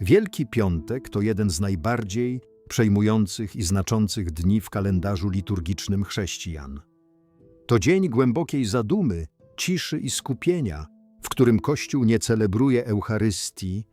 Wielki Piątek to jeden z najbardziej przejmujących i znaczących dni w kalendarzu liturgicznym chrześcijan. To dzień głębokiej zadumy, ciszy i skupienia, w którym Kościół nie celebruje Eucharystii,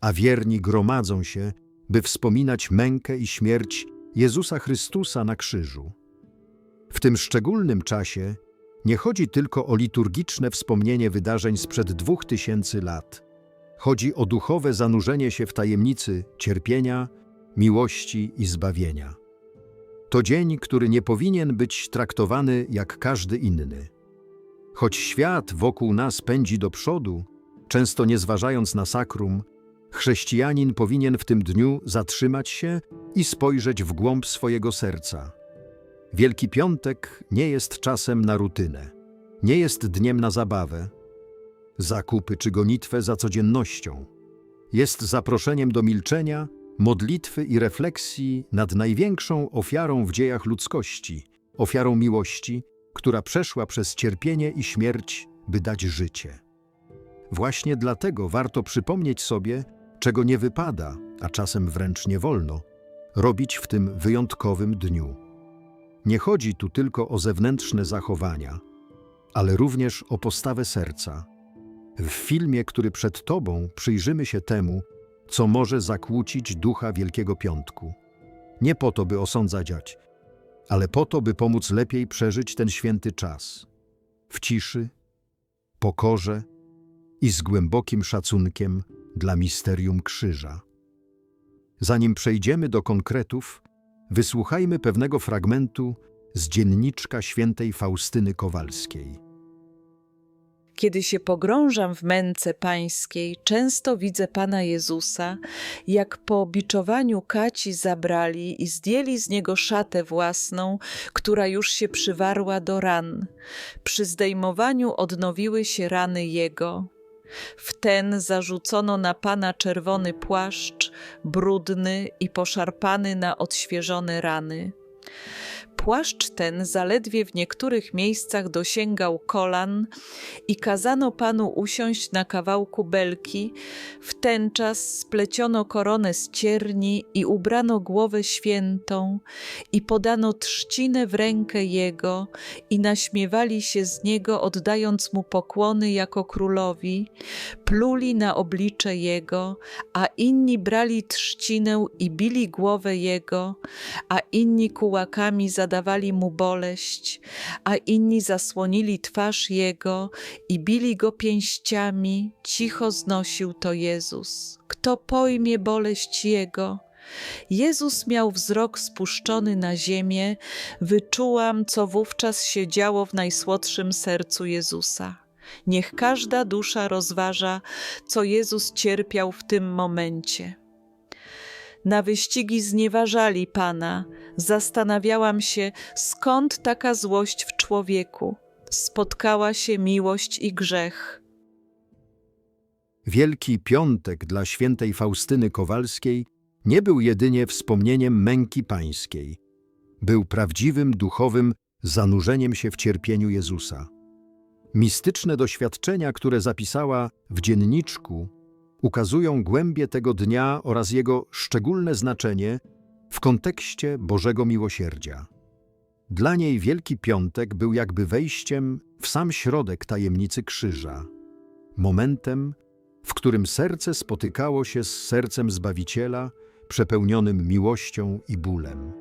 a wierni gromadzą się, by wspominać mękę i śmierć Jezusa Chrystusa na krzyżu. W tym szczególnym czasie nie chodzi tylko o liturgiczne wspomnienie wydarzeń sprzed dwóch tysięcy lat. Chodzi o duchowe zanurzenie się w tajemnicy cierpienia, miłości i zbawienia. To dzień, który nie powinien być traktowany jak każdy inny. Choć świat wokół nas pędzi do przodu, często nie zważając na sakrum, chrześcijanin powinien w tym dniu zatrzymać się i spojrzeć w głąb swojego serca. Wielki Piątek nie jest czasem na rutynę, nie jest dniem na zabawę, zakupy czy gonitwę za codziennością. Jest zaproszeniem do milczenia, modlitwy i refleksji nad największą ofiarą w dziejach ludzkości, ofiarą miłości, która przeszła przez cierpienie i śmierć, by dać życie. Właśnie dlatego warto przypomnieć sobie, czego nie wypada, a czasem wręcz nie wolno, robić w tym wyjątkowym dniu. Nie chodzi tu tylko o zewnętrzne zachowania, ale również o postawę serca. W filmie, który przed Tobą, przyjrzymy się temu, co może zakłócić ducha Wielkiego Piątku. Nie po to, by osądzać, ale po to, by pomóc lepiej przeżyć ten święty czas. W ciszy, pokorze i z głębokim szacunkiem dla misterium krzyża. Zanim przejdziemy do konkretów, wysłuchajmy pewnego fragmentu z dzienniczka świętej Faustyny Kowalskiej. Kiedy się pogrążam w męce pańskiej, często widzę Pana Jezusa, jak po biczowaniu kaci zabrali i zdjęli z niego szatę własną, która już się przywarła do ran. Przy zdejmowaniu odnowiły się rany Jego. W ten zarzucono na Pana czerwony płaszcz, brudny i poszarpany na odświeżone rany. Płaszcz ten zaledwie w niektórych miejscach dosięgał kolan i kazano panu usiąść na kawałku belki. W ten czas spleciono koronę z cierni i ubrano głowę świętą i podano trzcinę w rękę jego i naśmiewali się z niego, oddając mu pokłony jako królowi, pluli na oblicze jego, a inni brali trzcinę i bili głowę jego, a inni kułakami zadawali mu boleść, a inni zasłonili twarz jego i bili go pięściami, cicho znosił to Jezus. Kto pojmie boleść jego? Jezus miał wzrok spuszczony na ziemię, wyczułam, co wówczas się działo w najsłodszym sercu Jezusa. Niech każda dusza rozważa, co Jezus cierpiał w tym momencie. Na wyścigi znieważali Pana. Zastanawiałam się, skąd taka złość w człowieku. Spotkała się miłość i grzech. Wielki Piątek dla świętej Faustyny Kowalskiej nie był jedynie wspomnieniem męki pańskiej. Był prawdziwym duchowym zanurzeniem się w cierpieniu Jezusa. Mistyczne doświadczenia, które zapisała w dzienniczku, ukazują głębię tego dnia oraz jego szczególne znaczenie w kontekście Bożego Miłosierdzia. Dla niej Wielki Piątek był jakby wejściem w sam środek tajemnicy krzyża, momentem, w którym serce spotykało się z sercem Zbawiciela, przepełnionym miłością i bólem.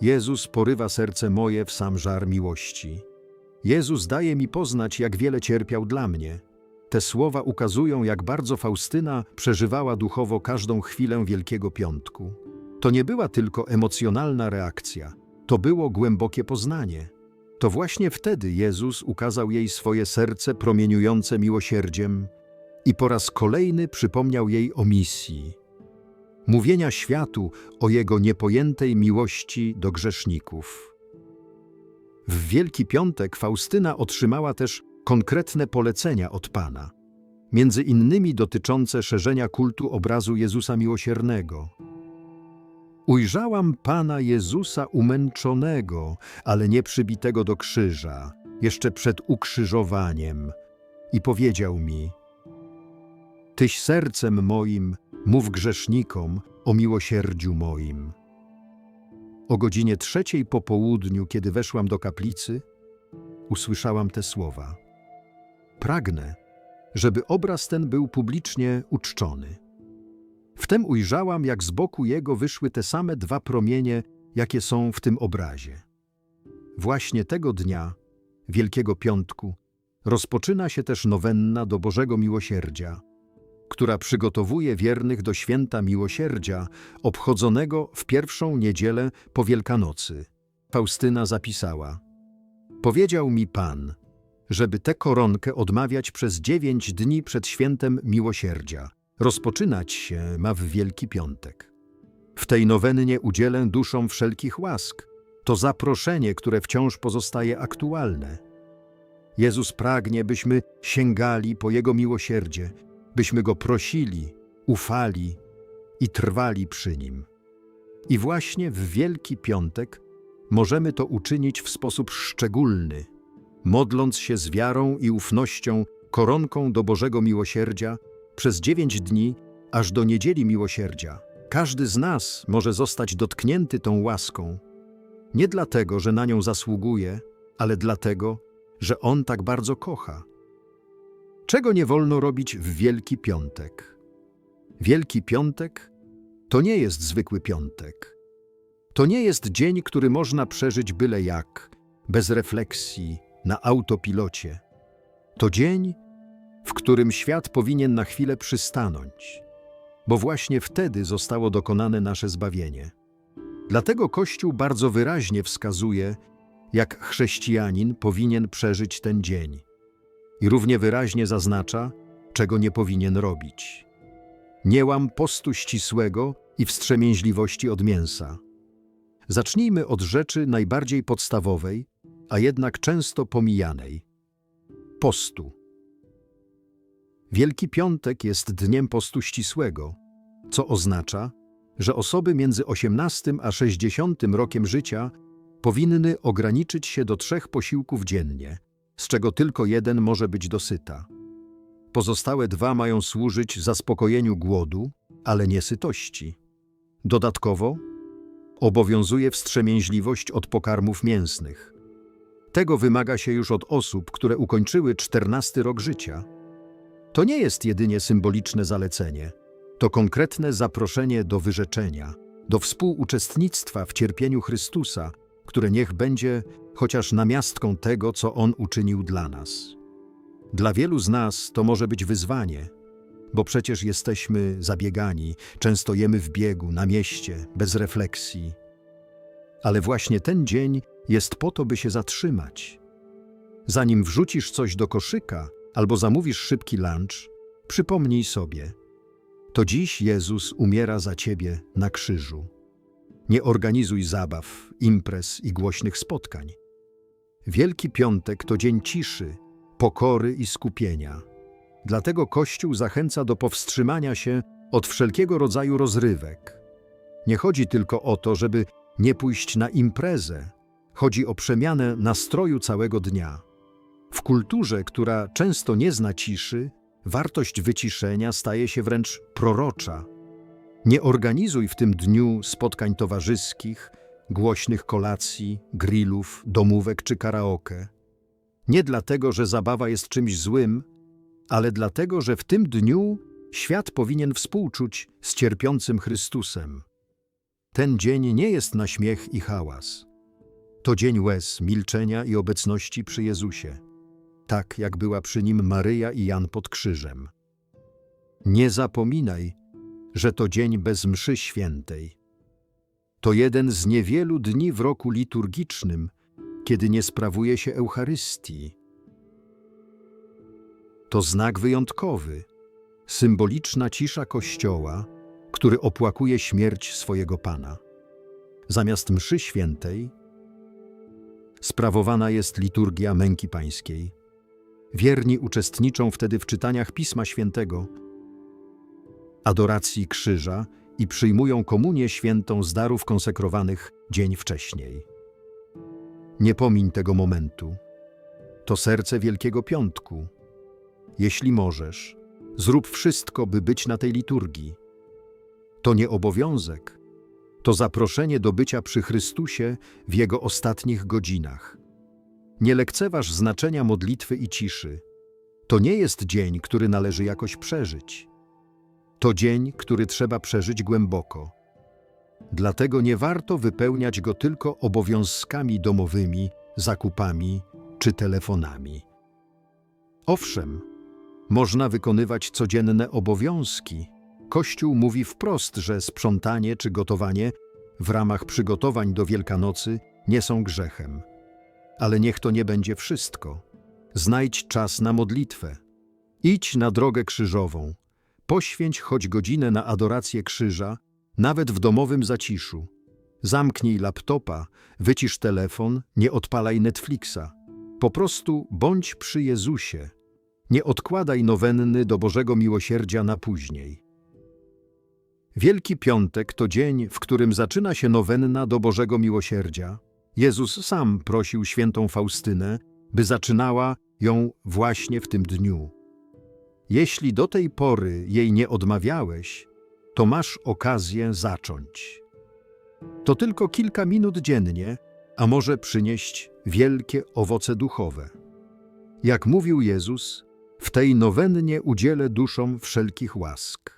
Jezus porywa serce moje w sam żar miłości. Jezus daje mi poznać, jak wiele cierpiał dla mnie. Te słowa ukazują, jak bardzo Faustyna przeżywała duchowo każdą chwilę Wielkiego Piątku. To nie była tylko emocjonalna reakcja, to było głębokie poznanie. To właśnie wtedy Jezus ukazał jej swoje serce promieniujące miłosierdziem i po raz kolejny przypomniał jej o misji mówienia światu o jego niepojętej miłości do grzeszników. W Wielki Piątek Faustyna otrzymała też konkretne polecenia od Pana, między innymi dotyczące szerzenia kultu obrazu Jezusa Miłosiernego. Ujrzałam Pana Jezusa umęczonego, ale nie przybitego do krzyża, jeszcze przed ukrzyżowaniem, i powiedział mi: Tyś sercem moim mów grzesznikom o miłosierdziu moim. O godzinie trzeciej po południu, kiedy weszłam do kaplicy, usłyszałam te słowa. Pragnę, żeby obraz ten był publicznie uczczony. Wtem ujrzałam, jak z boku jego wyszły te same dwa promienie, jakie są w tym obrazie. Właśnie tego dnia, Wielkiego Piątku, rozpoczyna się też nowenna do Bożego Miłosierdzia, która przygotowuje wiernych do święta miłosierdzia, obchodzonego w pierwszą niedzielę po Wielkanocy. Faustyna zapisała: Powiedział mi Pan, żeby tę koronkę odmawiać przez dziewięć dni przed świętem miłosierdzia. Rozpoczynać się ma w Wielki Piątek. W tej nowennie udzielę duszom wszelkich łask. To zaproszenie, które wciąż pozostaje aktualne. Jezus pragnie, byśmy sięgali po Jego miłosierdzie, byśmy Go prosili, ufali i trwali przy Nim. I właśnie w Wielki Piątek możemy to uczynić w sposób szczególny, modląc się z wiarą i ufnością koronką do Bożego Miłosierdzia przez dziewięć dni aż do Niedzieli Miłosierdzia. Każdy z nas może zostać dotknięty tą łaską, nie dlatego, że na nią zasługuje, ale dlatego, że On tak bardzo kocha. Czego nie wolno robić w Wielki Piątek? Wielki Piątek to nie jest zwykły piątek. To nie jest dzień, który można przeżyć byle jak, bez refleksji, na autopilocie. To dzień, w którym świat powinien na chwilę przystanąć, bo właśnie wtedy zostało dokonane nasze zbawienie. Dlatego Kościół bardzo wyraźnie wskazuje, jak chrześcijanin powinien przeżyć ten dzień. I równie wyraźnie zaznacza, czego nie powinien robić. Nie łam postu ścisłego i wstrzemięźliwości od mięsa. Zacznijmy od rzeczy najbardziej podstawowej, a jednak często pomijanej postu. Wielki Piątek jest dniem postu ścisłego, co oznacza, że osoby między 18 a 60 rokiem życia powinny ograniczyć się do trzech posiłków dziennie, z czego tylko jeden może być dosyta. Pozostałe dwa mają służyć zaspokojeniu głodu, ale nie sytości. Dodatkowo obowiązuje wstrzemięźliwość od pokarmów mięsnych. Tego wymaga się już od osób, które ukończyły 14 rok życia. To nie jest jedynie symboliczne zalecenie, to konkretne zaproszenie do wyrzeczenia, do współuczestnictwa w cierpieniu Chrystusa, które niech będzie chociaż namiastką tego, co On uczynił dla nas. Dla wielu z nas to może być wyzwanie, bo przecież jesteśmy zabiegani, często jemy w biegu, na mieście, bez refleksji. Ale właśnie ten dzień jest po to, by się zatrzymać. Zanim wrzucisz coś do koszyka albo zamówisz szybki lunch, przypomnij sobie, to dziś Jezus umiera za ciebie na krzyżu. Nie organizuj zabaw, imprez i głośnych spotkań. Wielki Piątek to dzień ciszy, pokory i skupienia. Dlatego Kościół zachęca do powstrzymania się od wszelkiego rodzaju rozrywek. Nie chodzi tylko o to, żeby nie pójść na imprezę, chodzi o przemianę nastroju całego dnia. W kulturze, która często nie zna ciszy, wartość wyciszenia staje się wręcz prorocza. Nie organizuj w tym dniu spotkań towarzyskich, głośnych kolacji, grillów, domówek czy karaoke. Nie dlatego, że zabawa jest czymś złym, ale dlatego, że w tym dniu świat powinien współczuć z cierpiącym Chrystusem. Ten dzień nie jest na śmiech i hałas. To dzień łez, milczenia i obecności przy Jezusie, tak jak była przy nim Maryja i Jan pod krzyżem. Nie zapominaj, że to dzień bez mszy świętej. To jeden z niewielu dni w roku liturgicznym, kiedy nie sprawuje się Eucharystii. To znak wyjątkowy, symboliczna cisza Kościoła, który opłakuje śmierć swojego Pana. Zamiast mszy świętej sprawowana jest liturgia męki pańskiej. Wierni uczestniczą wtedy w czytaniach Pisma Świętego, adoracji krzyża i przyjmują komunię świętą z darów konsekrowanych dzień wcześniej. Nie pomiń tego momentu. To serce Wielkiego Piątku. Jeśli możesz, zrób wszystko, by być na tej liturgii. To nie obowiązek. To zaproszenie do bycia przy Chrystusie w Jego ostatnich godzinach. Nie lekceważ znaczenia modlitwy i ciszy. To nie jest dzień, który należy jakoś przeżyć. To dzień, który trzeba przeżyć głęboko. Dlatego nie warto wypełniać go tylko obowiązkami domowymi, zakupami czy telefonami. Owszem, można wykonywać codzienne obowiązki. Kościół mówi wprost, że sprzątanie czy gotowanie w ramach przygotowań do Wielkanocy nie są grzechem. Ale niech to nie będzie wszystko. Znajdź czas na modlitwę. Idź na drogę krzyżową. Poświęć choć godzinę na adorację krzyża, nawet w domowym zaciszu. Zamknij laptopa, wycisz telefon, nie odpalaj Netflixa. Po prostu bądź przy Jezusie. Nie odkładaj nowenny do Bożego Miłosierdzia na później. Wielki Piątek to dzień, w którym zaczyna się nowenna do Bożego Miłosierdzia. Jezus sam prosił świętą Faustynę, by zaczynała ją właśnie w tym dniu. Jeśli do tej pory jej nie odmawiałeś, to masz okazję zacząć. To tylko kilka minut dziennie, a może przynieść wielkie owoce duchowe. Jak mówił Jezus, w tej nowennie udzielę duszom wszelkich łask.